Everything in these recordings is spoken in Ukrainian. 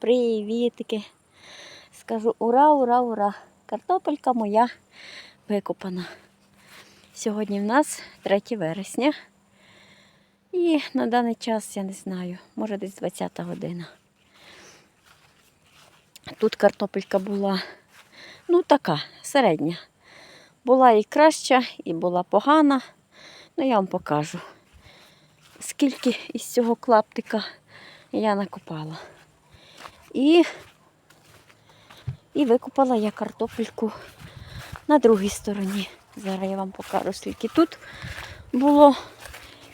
привітики. Скажу ура, ура, ура! Картопелька моя викопана. Сьогодні в нас 3 вересня. І на даний час, я не знаю, може десь 20 година. Тут картопелька була, ну така, середня. Була і краща, і була погана. Ну, я вам покажу, скільки із цього клаптика я накопала. І, і викопала я картопельку на другій стороні. Зараз я вам покажу, скільки тут було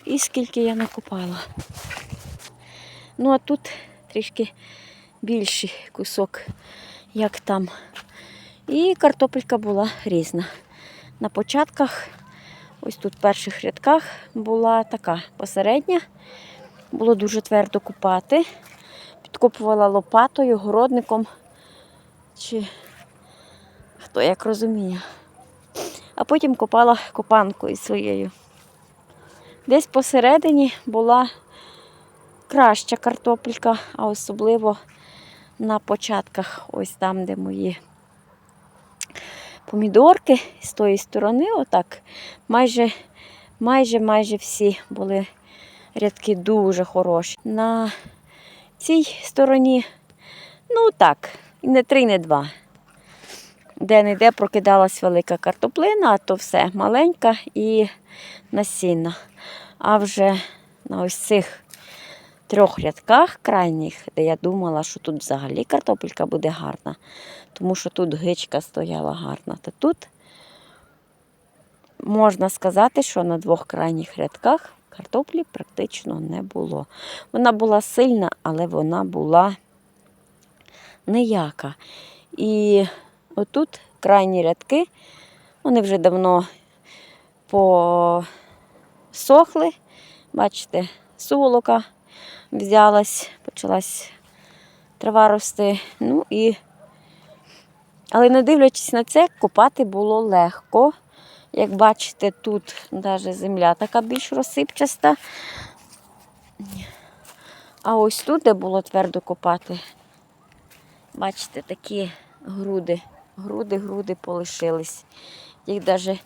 і скільки я накопала. Ну, а тут трішки більший кусок, як там. І картопелька була різна. На початках, ось тут в перших рядках, була така посередня. Було дуже твердо купати. Підкопувала лопатою, городником, чи хто як розуміє. А потім копала копанкою своєю. Десь посередині була краща картопелька, а особливо на початках, ось там, де мої помідорки, з тої сторони, отак, майже, майже, майже всі були рядки дуже хороші. На цій стороні, ну так, не три, не два. Де-не-де прокидалась велика картоплина, а то все маленька і насінна. А вже на ось цих трьох рядках крайніх, де я думала, що тут взагалі картопелька буде гарна, тому що тут гичка стояла гарна, то тут можна сказати, що на двох крайніх рядках картоплі практично не було. Вона була сильна, але вона була ніяка. І отут крайні рядки, вони вже давно посохли. Бачите, суволока взялась, почалась трава рости. Ну і... Але не дивлячись на це, копати було легко. Як бачите, тут навіть земля така більш розсипчаста. А ось тут, де було твердо копати, бачите, такі груди, груди, груди полишились. Їх навіть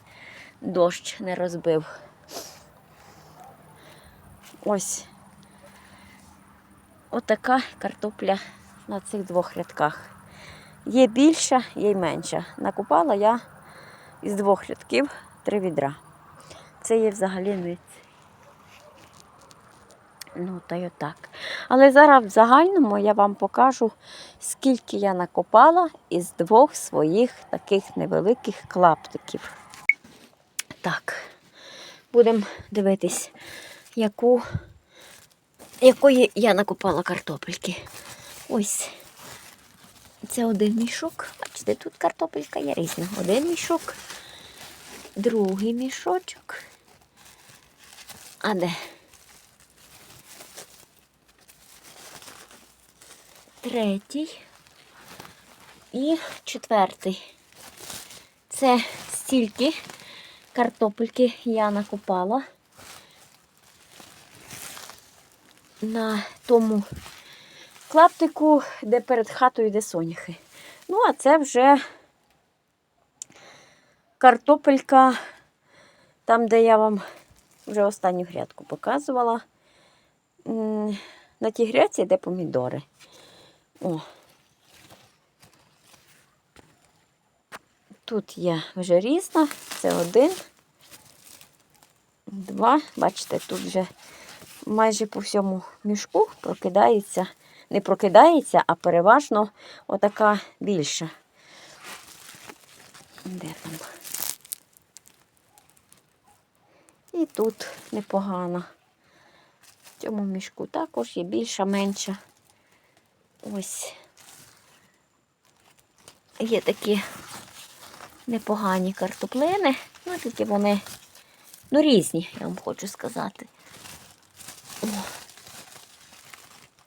дощ не розбив. Ось отака картопля на цих двох рядках. Є більша, є менша. Накопала я із двох рядків три відра. Це є взагалі ниць. Ну, та й отак. Але зараз в загальному я вам покажу, скільки я накопала із двох своїх таких невеликих клаптиків. Так, будемо дивитись, яку, якої я накопала картопельки. Ось. Це один мішок. Бачите, тут картопелька є різна. Один мішок, другий мішочок. А де? Третій і четвертий. Це стільки картопельки я накопала на тому клаптику, де перед хатою йде соняхи. Ну, а це вже картопелька, там, де я вам вже останню грядку показувала. На тій грядці йде помідори. О. Тут є вже різна, це один, два. Бачите, тут вже майже по всьому мішку прокидається, не прокидається, а переважно отака більша. Де там? І тут непогано. В цьому мішку також є більша, менша. Ось. Є такі непогані картоплини. Ну, тільки вони ну, різні, я вам хочу сказати. О.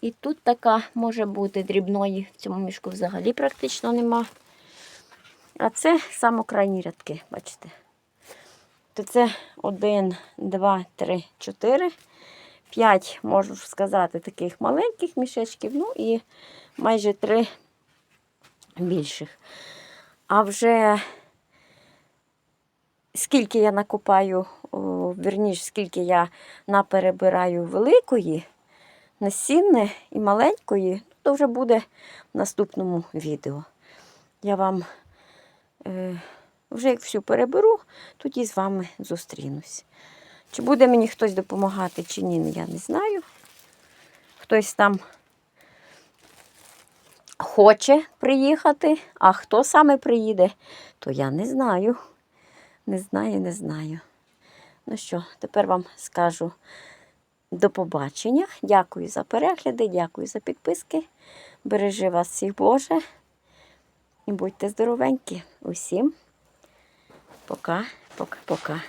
І тут така може бути дрібної, в цьому мішку взагалі практично нема. А це самокрайні рядки, бачите. То це один, два, три, чотири. П'ять, можу сказати, таких маленьких мішечків. Ну і майже три більших. А вже скільки я накопаю, о, вірніш, скільки я наперебираю великої, насінне і маленької, то вже буде в наступному відео. Я вам е, вже як всю переберу, тоді з вами зустрінусь. Чи буде мені хтось допомагати, чи ні, я не знаю. Хтось там хоче приїхати, а хто саме приїде, то я не знаю. Не знаю, не знаю. Ну що, тепер вам скажу до побачення. Дякую за перегляди, дякую за підписки. Бережи вас всіх Боже. І будьте здоровенькі. Усім. Пока, пока, пока.